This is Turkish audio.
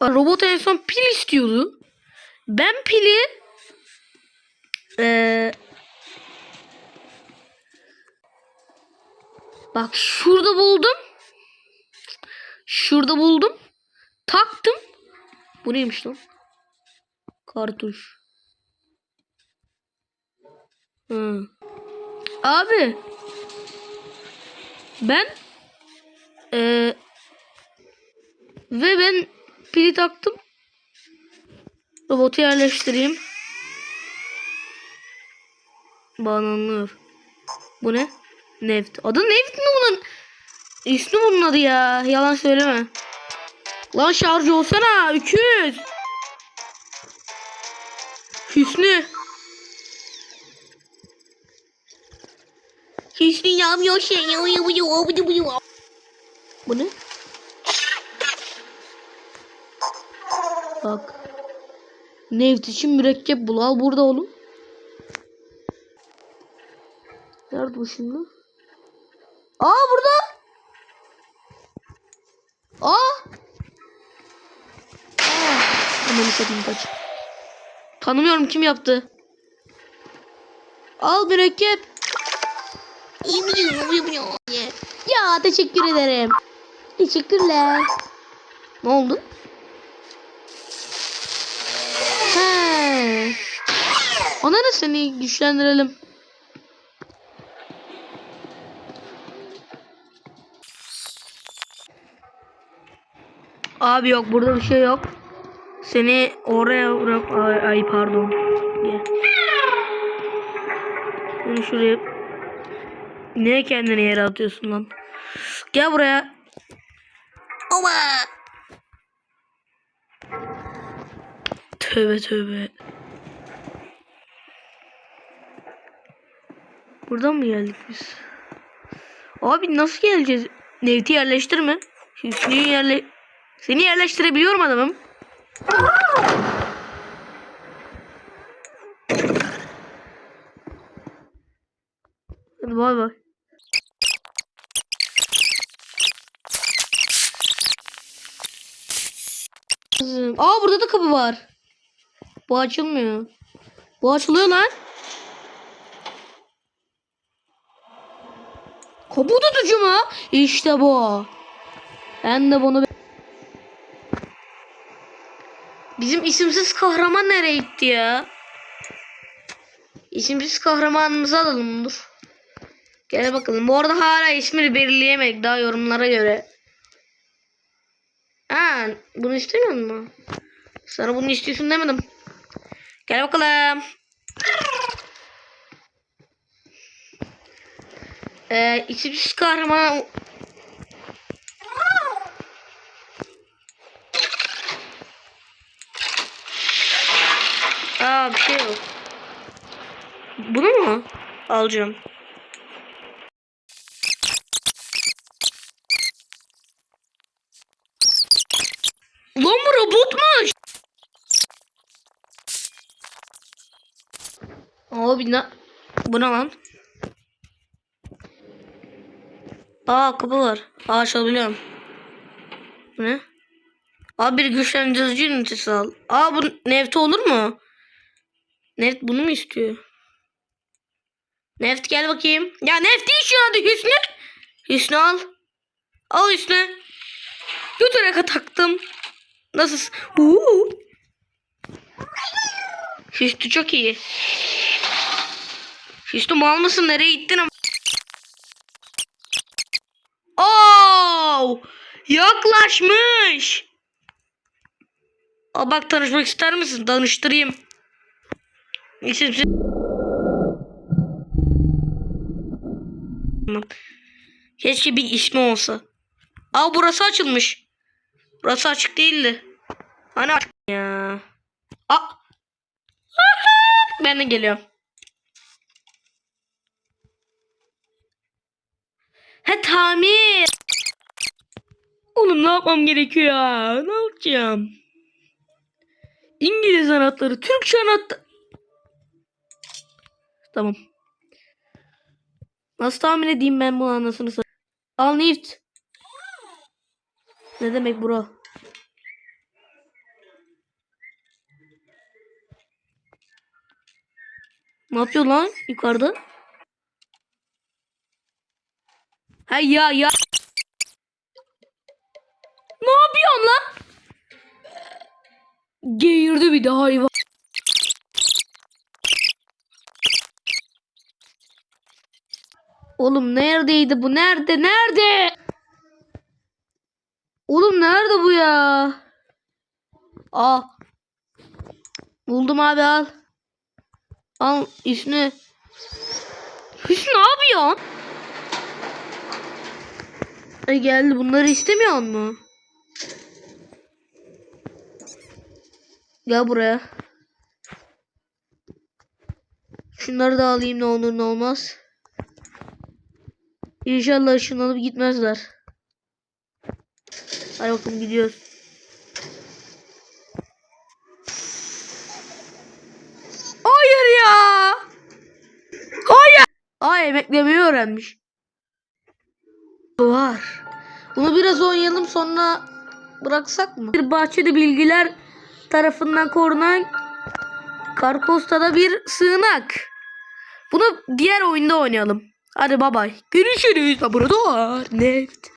Robot en son pil istiyordu. Ben pili eee bak şurada buldum. Şurada buldum. Taktım. Bu neymiş lan? Kartuş. Hı. Abi. Ben eee ve ben pili taktım. Robotu yerleştireyim. Bağlanıyor. Bu ne? Neft. Adı Neft mi bunun? İsmi bunun adı ya. Yalan söyleme. Lan şarj olsana. 200. Hüsnü. Hüsnü yapıyor şey. Bu ne? Bak. Neft için mürekkep bul. Al burada oğlum. Nerede bu şimdi? Aa burada. Aa. Aa. Hemen satayım kaç. Tanımıyorum kim yaptı. Al mürekkep. Ya teşekkür ederim. Teşekkürler. Ne oldu? Ona da seni güçlendirelim. Abi yok burada bir şey yok. Seni oraya bırak. Ay, ay pardon. Gel. Seni şuraya. Niye kendini yere atıyorsun lan? Gel buraya. Ama. Tövbe tövbe. Buradan mı geldik biz? Abi nasıl geleceğiz? Nevti yerleştirme. Hüsnü'yü yerle... Seni yerleştirebiliyorum adamım. Hadi bay bay. Aa burada da kapı var. Bu açılmıyor. Bu açılıyor lan. Kapı tutucu mu? İşte bu. Ben de bunu... Bizim isimsiz kahraman nereye gitti ya? İsimsiz kahramanımızı alalım dur. Gel bakalım. Bu arada hala ismini belirleyemedik daha yorumlara göre. Ha, bunu istemiyor musun? Sana bunu istiyorsun demedim. Gel bakalım. Ee, isimsiz kahraman Aa bir şey yok. Bunu mu alacağım? Lan bu robotmuş. Abi ne? Bu ne lan? Aa kapı var. Aa açabiliyorum. Bu ne? Abi bir güçlendirici ünitesi al. Aa bu nefte olur mu? Neft bunu mu istiyor? Neft gel bakayım. Ya Neft değil şu anda Hüsnü. Hüsnü al. Al Hüsnü. Götüre taktım. Nasıl? Uuu. Hüsnü çok iyi. Hüsnü mal mısın? Nereye gittin ama? Oo! Yaklaşmış. Aa, bak tanışmak ister misin? Tanıştırayım. İsimsiz. Keşke bir ismi olsa. Aa burası açılmış. Burası açık değildi. Hani açık ya. Aa. ben de geliyorum. He tamir ne yapmam gerekiyor ya? Ne yapacağım? İngiliz anahtarı, Türk anahtarı. Tamam. Nasıl tahmin edeyim ben bunu anasını satayım? Al Nift. Ne demek bro? Ne yapıyor lan yukarıda? Ha ya ya. Geğirdi bir de hayvan. Oğlum neredeydi bu? Nerede? Nerede? Oğlum nerede bu ya? Aa. Buldum abi al. Al Hüsnü. Hüsnü ne yapıyorsun? Ay geldi bunları istemiyor mu? Gel buraya. Şunları da alayım ne olur ne olmaz. İnşallah ışınlanıp gitmezler. Hadi bakalım gidiyoruz. Hayır ya. Hayır. Aa emeklemeyi öğrenmiş. Var. Bunu biraz oynayalım sonra bıraksak mı? Bir bahçede bilgiler tarafından korunan Karkosta'da bir sığınak. Bunu diğer oyunda oynayalım. Hadi bay bay. Görüşürüz. Laboratuvar. Neft.